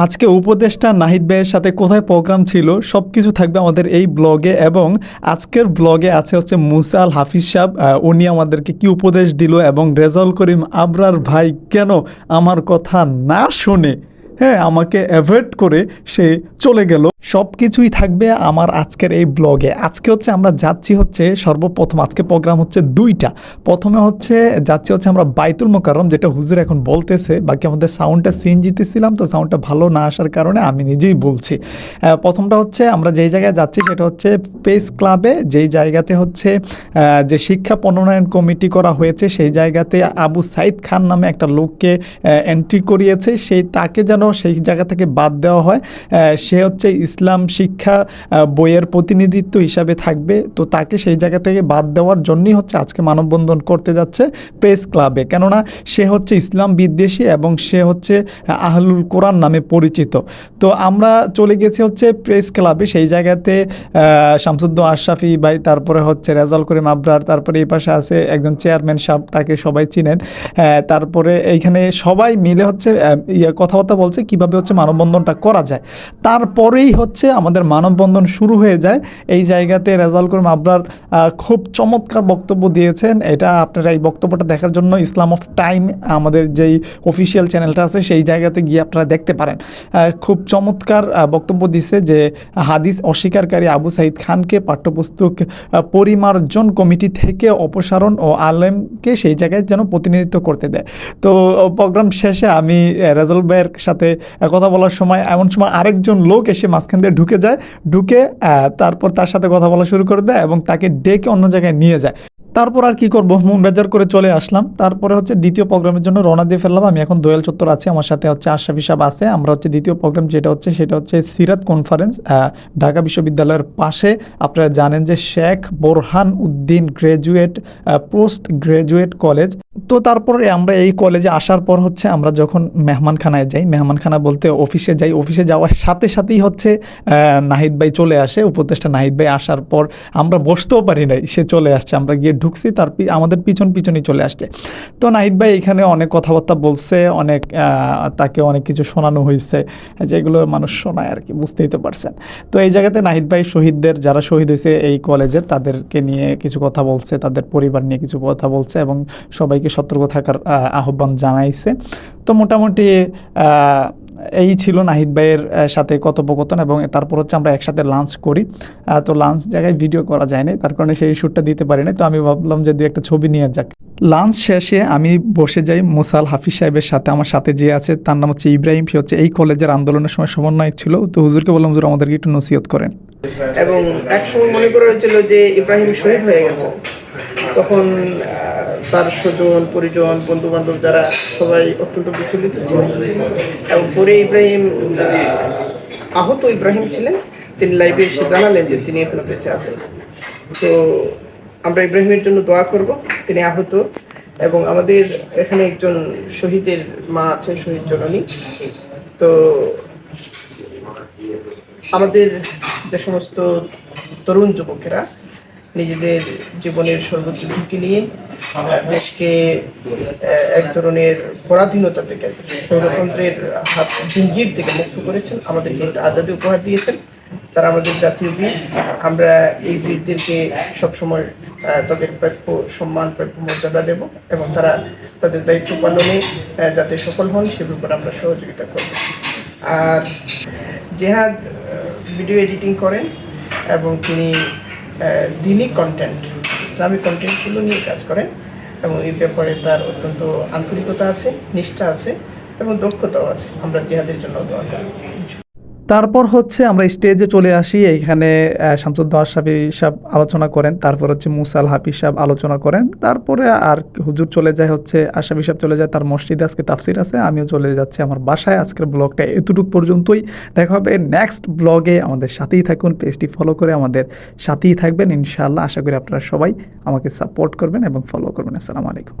আজকে উপদেষ্টা নাহিদ ভাইয়ের সাথে কোথায় প্রোগ্রাম ছিল সব কিছু থাকবে আমাদের এই ব্লগে এবং আজকের ব্লগে আছে হচ্ছে মুসাল হাফিজ সাহ উনি আমাদেরকে কি উপদেশ দিল এবং রেজাউল করিম আবরার ভাই কেন আমার কথা না শুনে হ্যাঁ আমাকে অ্যাভয়েড করে সে চলে গেল। সব কিছুই থাকবে আমার আজকের এই ব্লগে আজকে হচ্ছে আমরা যাচ্ছি হচ্ছে সর্বপ্রথম, আজকে প্রোগ্রাম হচ্ছে দুইটা। প্রথমে হচ্ছে যাচ্ছি হচ্ছে আমরা বাইতুল মোকাররম, যেটা হুজুর এখন বলতেছে, বাকি আমাদের সাউন্ডটা সিন জিতেছিলাম তো সাউন্ডটা ভালো না আসার কারণে আমি নিজেই বলছি। প্রথমটা হচ্ছে আমরা যেই জায়গায় যাচ্ছি, সেটা হচ্ছে প্রেস ক্লাবে যেই জায়গাতে হচ্ছে যে শিক্ষা প্রণয়ন কমিটি করা হয়েছে, সেই জায়গাতে আবু সাইদ খান নামে একটা লোককে এন্ট্রি করিয়েছে। সেই তাকে যেন সেই জায়গা থেকে বাদ দেওয়া হয়। সে হচ্ছে ইসলাম শিক্ষা বইয়ের প্রতিনিধিত্ব হিসাবে থাকবে। তো তাকে সেই জায়গা থেকে বাদ দেওয়ার জন্যই হচ্ছে আজকে মানববন্ধন করতে যাচ্ছে প্রেস ক্লাবে। কেননা সে হচ্ছে ইসলাম বিদ্বেষী এবং সে হচ্ছে আহলুল কোরআন নামে পরিচিত। তো আমরা চলে গেছি হচ্ছে প্রেস ক্লাবে। সেই জায়গাতে শামসুদ্দ আশরাফি ভাই, তারপরে হচ্ছে রেজাল করিম আবরার, তারপরে এই পাশে আছে একজন চেয়ারম্যান সাহেব, তাকে সবাই চিনেন। তারপরে এইখানে সবাই মিলে হচ্ছে ইয়ে কথাবার্তা বলছে কীভাবে হচ্ছে মানববন্ধনটা করা যায়। তারপরেই হচ্ছে আমাদের মানববন্ধন শুরু হয়ে যায়। এই জায়গাতে রেজাল করিম আবরার খুব চমৎকার বক্তব্য দিয়েছেন। এটা আপনারা এই বক্তব্যটা দেখার জন্য ইসলাম অফ টাইম, আমাদের যেই অফিসিয়াল চ্যানেলটা আছে, সেই জায়গাতে গিয়ে আপনারা দেখতে পারেন। খুব চমৎকার বক্তব্য দিছে যে হাদিস অস্বীকারী আবু সাইদ খানকে পাঠ্যপুস্তক পরিমার্জন কমিটি থেকে অপসারণ ও আলেমকে সেই জায়গায় যেন প্রতিনিধিত্ব করতে দেয়। তো প্রোগ্রাম শেষে আমি রেজাল ভাইয়ের সাথে কথা বলার সময় এমন সময় আরেকজন লোক এসে মাঝখান দিয়ে ঢুকে যায়, ঢুকে তারপর তার সাথে কথা বলা শুরু করে দেয় এবং তাকে ডেকে অন্য জায়গায় নিয়ে যায়। তারপর আর কি করব? মন বেজার করে চলে আসলাম। তারপরে হচ্ছে দ্বিতীয় প্রোগ্রামের জন্য রওনা দিয়ে ফেললাম। আমি এখন দোয়েল চত্বর আছি। আমার সাথে হচ্ছে আশরাফি সাহেব আছে। আমরা হচ্ছে দ্বিতীয় প্রোগ্রাম যেটা হচ্ছে সেটা হচ্ছে সিরাত কনফারেন্স ঢাকা বিশ্ববিদ্যালয়ের পাশে। আপনারা জানেন যে Sheikh Borhan Uddin graduate post graduate college তো তারপরে আমরা এই কলেজে আসার পর হচ্ছে আমরা যখন মেহমানখানায় যাই, মেহমানখানা বলতে অফিসে যাই। অফিসে যাওয়ার সাথে সাথেই হচ্ছে নাহিদ ভাই চলে আসে। উপদেষ্টা নাহিদ ভাই আসার পর আমরা বসতেও পারি নাই। সে চলে আসছে। আমরা গিয়ে ঢুকছি, তার আমাদের পিছন পিছনই চলে আসছে তো নাহিদ ভাই এখানে অনেক কথাবার্তা বলছে, অনেক তাকে অনেক কিছু শোনানো হয়েছে যেগুলো মানুষ শোনায় আর কি, বুঝতেই তো পারছেন। তো এই জায়গাতে নাহিদ ভাই শহীদদের, যারা শহীদ হয়েছে এই কলেজের, তাদেরকে নিয়ে কিছু কথা বলছে, তাদের পরিবার নিয়ে কিছু কথা বলছে এবং সবাইকে সতর্ক থাকার আহ্বান জানাইছে। তো মোটামুটি এই ছিল নাহিদ ভাইয়ের সাথে কথোপকথন এবং তারপর হচ্ছে আমরা একসাথে লাঞ্চ করি। তো লাঞ্চ জায়গায় ভিডিও করা যায়নি, তার কারণে সেই শ্যুটটা দিতে পারি পারিনি। তো আমি ভাবলাম যে দু একটা ছবি নিয়ে যাক। লাঞ্চ শেষে আমি বসে যাই মুসাল হাফিজ সাহেবের সাথে, আমার সাথে যে আছে, তার নাম হচ্ছে ইব্রাহিম। সে হচ্ছে এই কলেজের আন্দোলনের সময় সমন্বয়ক ছিল। তো হুজুরকে বললাম, হুজুর, আমাদেরকে একটু নসিহত করেন। এবং একসময় মনে করা হয়েছিল যে ইব্রাহিম শহীদ হয়ে গেছে। তখন তার স্বজন পরিজন বন্ধু বান্ধব যারা সবাই অত্যন্ত বিচলিত ছিলেন। এবং পরে ইব্রাহিম আহ, আহত ইব্রাহিম ছিলেন। তিনি লাইভে এসে জানালেন যে তিনি এখনও বেঁচে আছেন। তো আমরা ইব্রাহিমের জন্য দোয়া করব তিনি আহত। এবং আমাদের এখানে একজন শহীদের মা আছে শহীদ জননী। তো আমাদের যে সমস্ত তরুণ যুবকেরা নিজেদের জীবনের সর্বোচ্চ ঝুঁকি নিয়ে দেশকে এক ধরনের পরাধীনতা থেকে স্বৈরতন্ত্রের হাত জিঞ্জির থেকে মুক্ত করেছেন। আমাদেরকে একটা আজাদি উপহার দিয়েছেন। তারা আমাদের জাতীয় বীর। আমরা এই বীরদেরকে সবসময় তাদের প্রাপ্য সম্মান, প্রাপ্য মর্যাদা দেব এবং তারা তাদের দায়িত্ব পালনে যাতে সফল হন, সে ব্যাপারে আমরা সহযোগিতা করব। আর জেহাদ ভিডিও এডিটিং করেন এবং তিনি আহ, দিনী কন্টেন্ট ইসলামিক কন্টেন্টগুলো নিয়ে কাজ করেন এবং এই ব্যাপারে তার অত্যন্ত আন্তরিকতা আছে নিষ্ঠা আছে এবং দক্ষতাও আছে। আমরা জেহাদের জন্য দোয়া করি। তারপর হচ্ছে আমরা স্টেজে চলে আসি এইখানে আহ, শামসুদ্দ আশরাফি সাহেব আলোচনা করেন তারপর হচ্ছে মুসাল হাফিজ সাহেব আলোচনা করেন তারপরে আর হুজুর চলে যায় হচ্ছে আশরাফি সাহেব চলে যায় তার মসজিদে আজকে তাফসির আছে আমিও চলে যাচ্ছি আমার বাসায় আজকের ব্লগটা এতটুকু পর্যন্তই দেখা হবে নেক্সট ব্লগে আমাদের সাথেই থাকুন পেজটি ফলো করে আমাদের সাথেই থাকবেন ইনশাআল্লাহ আশা করি আপনারা সবাই আমাকে সাপোর্ট করবেন এবং ফলো করবেন আসসালামু আলাইকুম।